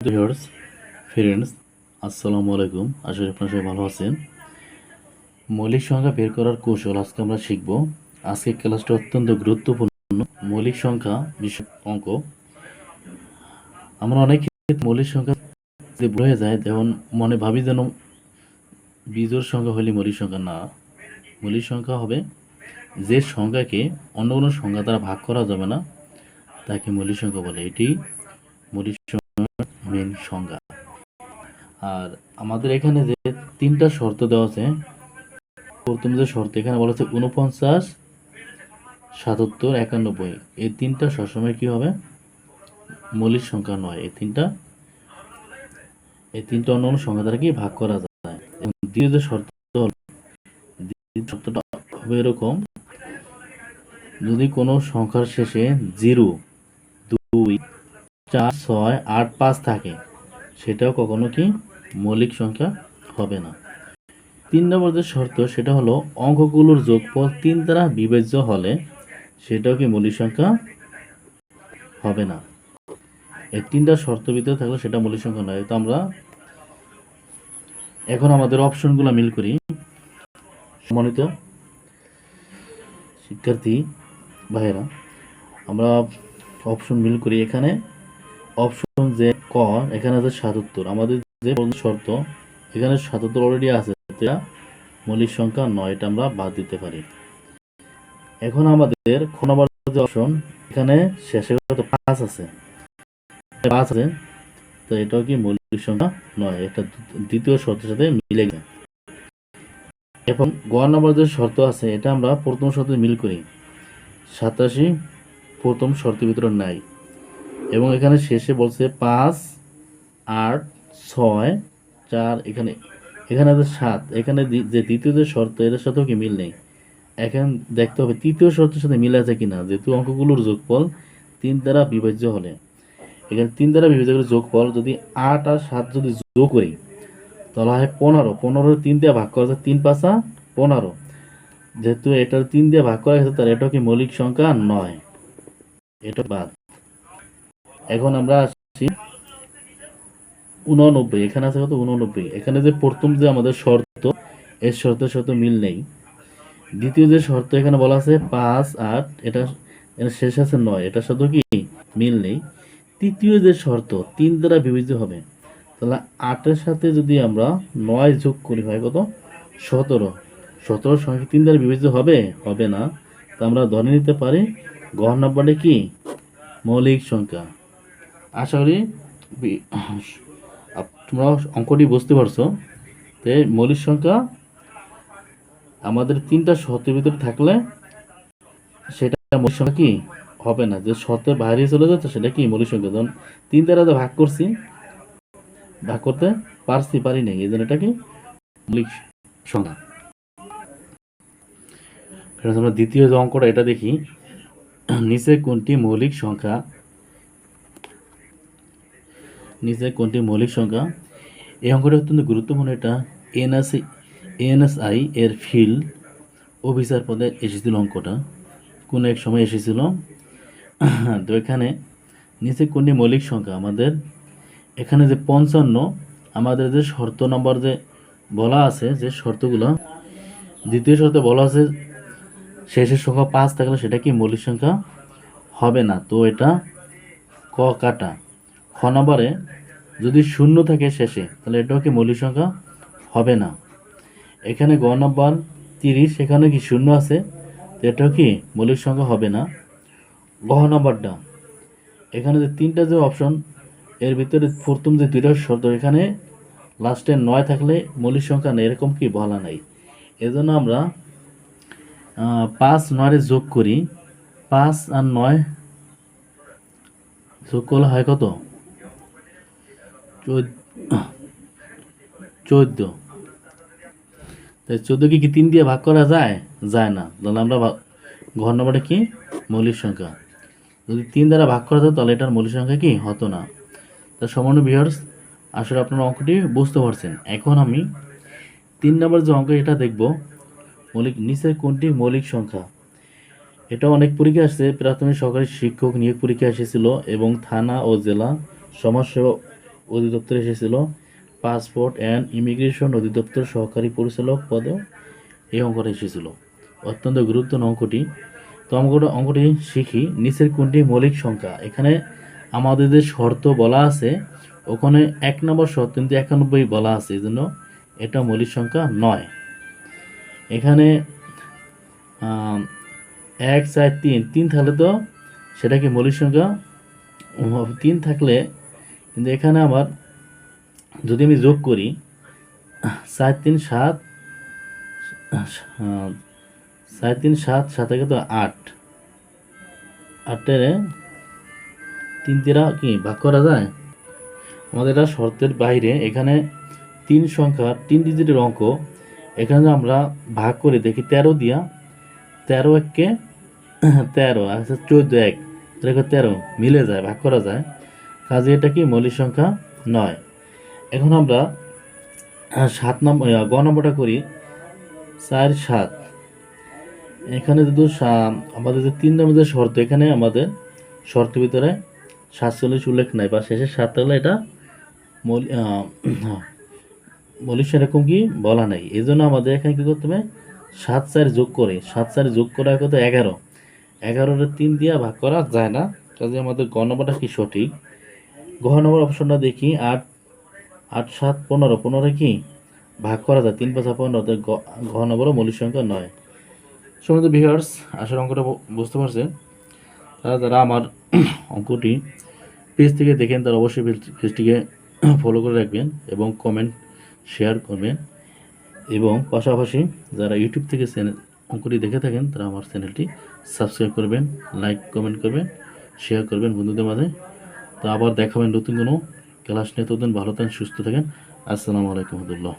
Viewers friends আসসালামু আলাইকুম। আশা করি আপনারা সবাই ভালো আছেন। মৌলিক সংখ্যা বের করার কৌশল আজকে আমরা শিখব। আজকের ক্লাসটা অত্যন্ত গুরুত্বপূর্ণ। মৌলিক সংখ্যা অঙ্ক। আমরা অনেক ক্ষেত্রে মৌলিক সংখ্যা হয়ে যায় যেমন মনে ভাবি যেন বিজোড় সংখ্যা হলে মৌলিক সংখ্যা না। মৌলিক সংখ্যা হবে যে সংখ্যাকে অন্য কোনো সংখ্যা দ্বারা ভাগ করা যাবে না, তাকে মৌলিক সংখ্যা বলে। এটি মৌলিক মেন সংজ্ঞা। আর আমাদের এখানে যে তিনটা শর্ত দেওয়া আছে, প্রথম যে শর্ত এখানে বলা আছে উনপঞ্চাশ সাতাত্তর, একানব্বই। এই তিনটা সবসময় কি হবে? মৌলিক সংখ্যা নয়। এই তিনটা এই তিনটা অন্য অন্য সংখ্যা দ্বারা কি ভাগ করা যায়? এবং দ্বিতীয় যে শর্ত শর্তটা হবে এরকম, যদি কোনো সংখ্যার শেষে জিরো, দুই চার, ছয়, আট, পাঁচ থাকে। সেটাও কখনো কি মৌলিক সংখ্যা হবে না। তিন নম্বর যে শর্ত, সেটা হলো অঙ্কগুলোর যোগফল তিন দ্বারা বিবেচ্য হলে সেটাও কি মৌলিক সংখ্যা হবে না। এই তিনটা শর্ত ভিতরে থাকলে সেটা মৌলিক সংখ্যা নয়। তো আমরা এখন আমাদের অপশনগুলো মিল করি। সম্মানিত শিক্ষার্থী, ভাইয়েরা, আমরা অপশন মিল করি এখানে। অপশন যে ক, এখানে আছে সাতাত্তর। আমাদের যে শর্ত, এখানে সাতাত্তর অলরেডি আছে এটা মৌলিক সংখ্যা নয়, এটা আমরা বাদ দিতে পারি। এখন আমাদের খ নম্বর যে অপশন, এখানে শেষে কত পাঁচ আছে। পাঁচ আছে, তো এটাও কি মৌলিক সংখ্যা নয়, এটা দ্বিতীয় শর্তের সাথে মিলে গেছে। এখন গ নম্বর যে শর্ত আছে, এটা আমরা প্রথম শর্তে মিল করি। সাতাশি প্রথম শর্তের ভিতরে নাই। এবং এখানে শেষে বলছে পাঁচ, আট, ছয়, চার, এখানে এখানে আছে সাত। এখানে যে দ্বিতীয় যে শর্ত এটার সাথেও কি মিল নেই? এখন দেখতে হবে, তৃতীয় শর্তের সাথে মিল আছে কিনা? যেহেতু অঙ্কগুলোর যোগফল তিন দ্বারা বিভাজ্য হলে। এখানে তিন দ্বারা বিভাজ্য করে যোগফল যদি আট আর সাত যদি যোগ করি, তাহলে হয় পনেরো। পনেরো তিন দিয়ে ভাগ করা যায় তিন পাঁচা পনেরো। যেহেতু এটার তিন দিয়ে ভাগ করা গেছে তাহলে এটা কি মৌলিক সংখ্যা নয়। এটা বাদ। এখন আমরা আসছি উননব্বই এখানে আছে কত? উননব্বই এখানে যে প্রথম যে আমাদের শর্ত এর শর্তের সাথে মিল নেই। দ্বিতীয় যে শর্ত এখানে বলা আছে পাঁচ, আট, এটা শেষ আছে নয়। এটার সাথে কি? মিল নেই। তৃতীয় যে শর্ত, তিন দ্বারা বিভাজ্য হবে। তাহলে আটের সাথে যদি আমরা নয় যোগ করি, হয় কত? সতেরো। সতেরো সংখ্যা তিন দ্বারা বিভাজ্য হবে? হবে না। তা আমরা ধরে নিতে পারি, গড় নাম্বারটা কি? মৌলিক সংখ্যা। আশা করি তোমরা অঙ্কটি বুঝতে পারছ। তো মৌলিক সংখ্যা আমাদের তিনটা শর্তের ভিতরে থাকলে সেটা মৌলিক সংখ্যা কি? হবে না। যে শর্তের বাইরে চলে যাচ্ছে সেটা কি? মৌলিক সংখ্যা। যেমন তিন দ্বারা যে ভাগ করছি, ভাগ করতে পারছি, পারি নাই, এই জন্য এটা কি? মৌলিক সংখ্যা। আমরা দ্বিতীয় যে অঙ্কটা, এটা দেখি। নিচে কোনটি মৌলিক সংখ্যা? নিচে কোনটি মৌলিক সংখ্যা এই অঙ্কটা অত্যন্ত গুরুত্বপূর্ণ। এটা এনএসি এনএসআই এর ফিল্ড অফিসার পদে এসেছিল অঙ্কটা। কোনো এক সময় এসেছিল। তো এখানে নিচে কোনটি মৌলিক সংখ্যা আমাদের এখানে যে পঞ্চান্ন, আমাদের যে শর্ত নম্বর যে বলা আছে, যে শর্তগুলো, দ্বিতীয় শর্তে বলা আছে শেষের সংখ্যা পাঁচ থাকলে সেটা কি মৌলিক সংখ্যা? হবে না। তো এটা ক কাটা। খ নম্বরে, যদি শূন্য থাকে শেষে, তাহলে এটাও কি মৌলিক সংখ্যা? হবে না। এখানে গ নম্বর তিরিশ, এখানে কি শূন্য আছে? এটাও কি মৌলিক সংখ্যা হবে না। গ নম্বরটা, এখানে যে তিনটা যে অপশন এর ভিতরে প্রথম যে দুইটা শর্ত, এখানে লাস্টে নয় থাকলে মৌলিক সংখ্যা নেই, এরকম কি বলা নাই। এজন্য আমরা পাঁচ, নয় যোগ করি। পাঁচ আর নয় যোগ করলে হয় কত? চোদ্দ তাই চোদ্দকে কি তিন দিয়ে ভাগ করা যায়? যায় না। তাহলে আমরা ঘর নম্বরটা কি? মৌলিক সংখ্যা। যদি তিন দ্বারা ভাগ করা যায়, তাহলে এটার মৌলিক সংখ্যা কি? হতো না। তা সমান্য বিহার্স, আসলে আপনার অঙ্কটি বুঝতে পারছেন। এখন আমি তিন নম্বর যে অঙ্ক, এটা দেখব। মৌলিক, নিচের কোনটি মৌলিক সংখ্যা? এটা অনেক পরীক্ষা আসছে। প্রাথমিক সরকারি শিক্ষক নিয়োগ পরীক্ষা এসেছিল এবং থানা ও জেলা সমাজসেবা অধিদপ্তর এসেছিল। পাসপোর্ট অ্যান্ড ইমিগ্রেশন অধিদপ্তর সহকারী পরিচালক পদেও এই অঙ্কটা এসেছিল। অত্যন্ত গুরুত্বপূর্ণ অঙ্কটি। তো অঙ্কটা, অঙ্কটি শিখি। নিচের কোনটি মৌলিক সংখ্যা? এখানে আমাদের যে শর্ত বলা আছে, ওখানে এক নম্বর শর্ত কিন্তু একানব্বই বলা আছে এই জন্য এটা মৌলিক সংখ্যা নয়। এখানে এক চার তিন তিন থাকলে তো সেটাকে মৌলিক সংখ্যা, তিন থাকলে কিন্তু এখানে আবার যদি আমি যোগ করি চার তিন সাত চার তিন সাত সাত থেকে তো আট। আটের তিন তিরা কি, ভাগ করা যায়? আমাদের এটা শর্তের বাইরে, এখানে তিন সংখ্যা তিন ডিজিটের অঙ্ক, এখানে আমরা ভাগ করে, দেখি তেরো দিয়া, তেরো এককে তেরো আচ্ছা চোদ্দ এক তেরো, মিলে যায়, ভাগ করা যায়। কাজে এটা কি মৌলিক সংখ্যা? নয়। এখন আমরা সাত নম্বর গ নম্বরটা করি। চার, সাত। এখানে যদি আমাদের যে তিন নম্বর যে শর্ত, এখানে আমাদের শর্ত ভিতরে সাতচল্লিশ উল্লেখ নাই, বা শেষে সাত থাকলে এটা মৌল- মৌলিক সেরকম কি বলা নাই। এই জন্য আমাদের এখানে কী করতে হবে? সাত, চার যোগ করে, সাত, চার যোগ করা কত এগারো। এগারোটা তিন দিয়ে ভাগ করা যায় না, কাজে আমাদের গ নম্বরটা কি সঠিক? গ নম্বর অপশনটা দেখি, আট আট, সাত, পনেরো পনেরো কি? ভাগ করা যায়, তিন, পাঁচা পনেরো ঘ নম্বরও মৌলিক সংখ্যা নয়। সমস্ত ভিউয়ার্স আসার অঙ্কটা বুঝতে পারছেন তারা যারা আমার অঙ্কটি পেজ থেকে দেখেন, তারা অবশ্যই পেজটিকে ফলো করে রাখবেন এবং কমেন্ট শেয়ার করবেন। এবং পাশাপাশি যারা ইউটিউব থেকে চ্যানেল অঙ্কটি দেখে থাকেন, তারা আমার চ্যানেলটি সাবস্ক্রাইব করবেন লাইক কমেন্ট করবেন শেয়ার করবেন বন্ধুদের মাঝে। তো আবার দেখাবেন নতুন কোনো ক্লাস নিয়ে। ততদিন ভালো থাকেন, সুস্থ থাকেন। আসসালামু আলাইকুম রহমতুল্লাহ।